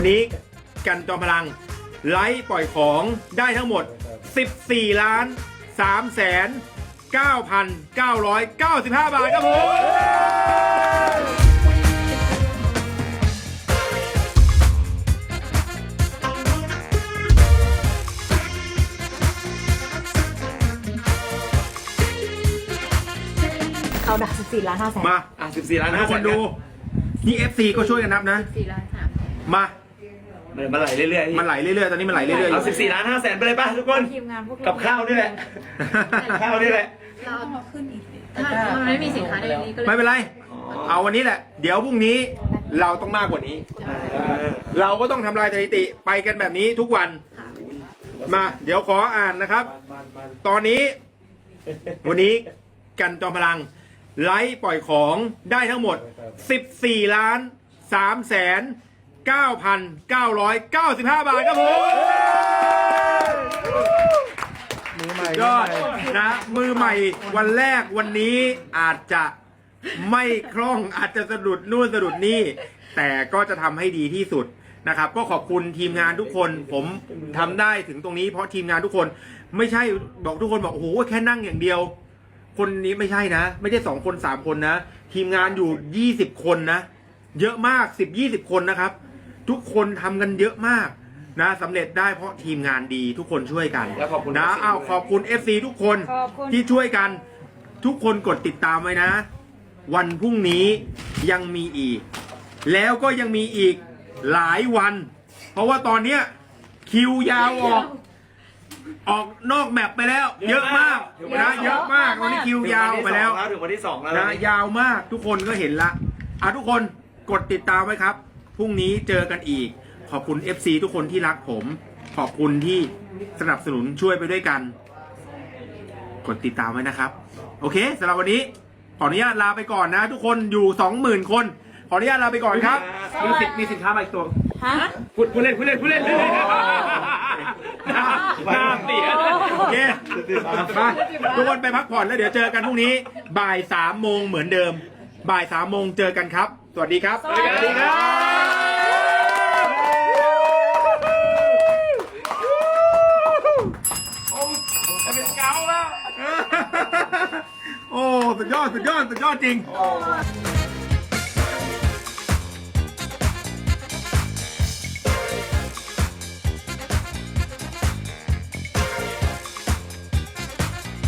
วันนี้กันจอมพลังไลฟ์ปล่อยของได้ทั้งหมด 14 ล้าน3แสน9,995 บาทครับผมเขาดัก14ล้าน5แสนมา อะ 14 ล้านทุห้ากคนดู นี่ FC ก็ช่วยกันนับนะ4ล้าน3มา มันมาไหลเรื่อยๆมันไหลเรื่อยๆ ตอนนี้มันไหลเรื่อยๆอเอายู่14ล้านห้าแสนไปเลยป่ะทุกคน ทีมงานพวกเรากับข้าวนี่แหละข้าวนี่แหละเราขึ้นอีกถ้ามันไม่มีสินค้าในนี้ก็เลยไม่เป็นไร เอาวันนี้แหละ เดี๋ยวพรุ่งนี้เราต้องมากกว่านี้ เราก็ต้องทำลายสถิติไปกันแบบนี้ทุกวัน มา เดี๋ยวขออ่านนะครับ ตอนนี้วันนี้กันจอมพลัง ไลฟ์ปล่อยของได้ทั้งหมด 14 ล้าน3แสน 9,995 บาทครับผมมือใหม่ยอดนะ มือใหม่วันแรกวันนี้อาจจะไม่คล่องอาจจะสะดุดนู่นสะดุดนี่ แต่ก็จะทำให้ดีที่สุดนะครับ ก็ขอบคุณทีมงานทุกคน ผมทำได้ถึงตรงนี้เพราะทีมงานทุกคน ไม่ใช่บอกทุกคนบอกโอ้โหแค่นั่งอย่างเดียว คนนี้ไม่ใช่นะ ไม่ใช่สองคนสามคนนะ ทีมงานอยู่ยี่สิบคนนะ เยอะมากสิบยี่สิบคนนะครับ ทุกคนทำกันเยอะมากนะสำเร็จได้เพราะทีมงานดีทุกคนช่วยกันแล้วขอบคุณนะ FC อ้าวด้วย ขอบคุณ FC ทุกคนขอบคุณ ที่ช่วยกันทุกคนกดติดตามไว้นะ วันพรุ่งนี้ยังมีอีก แล้วก็ยังมีอีกหลายวัน เพราะว่าตอนเนี้ยคิวยาวออก ออกนอกแมปไปแล้ว เยอะมากนะเยอะมากตอนนี้คิวยาวไปแล้วถึงวันที่สองแล้วนะ ยาวมากทุกคนก็เห็นละอะทุกคนกดติดตามไว้ครับ พรุ่งนี้เจอกันอีก ขอบคุณ FC ทุกคนที่รักผม ขอบคุณที่สนับสนุนช่วยไปด้วยกัน กดติดตามไว้นะครับ โอเคสำหรับวันนี้ ขออนุญาตลาไปก่อนนะ ทุกคนอยู่ 20,000 คน ขออนุญาตลาไปก่อนครับ มีสินมีสินค้ามาอีกตัวฮะพูดพูดเล่นพูดเล่นพูดเล่นพูดเล่นหน้าเสียโอเคไปทุกคนไปพักผ่อนแล้วเดี๋ยวเจอกันพรุ่งนี้ บ่ายสามโมงเหมือนเดิม บ่ายสามโมงเจอกันครับ สวัสดีครับ สวัสดีครับ จะเป็นเกาแล้ว โอ้สุดยอดสุดยอดสุดยอดจริงโอ้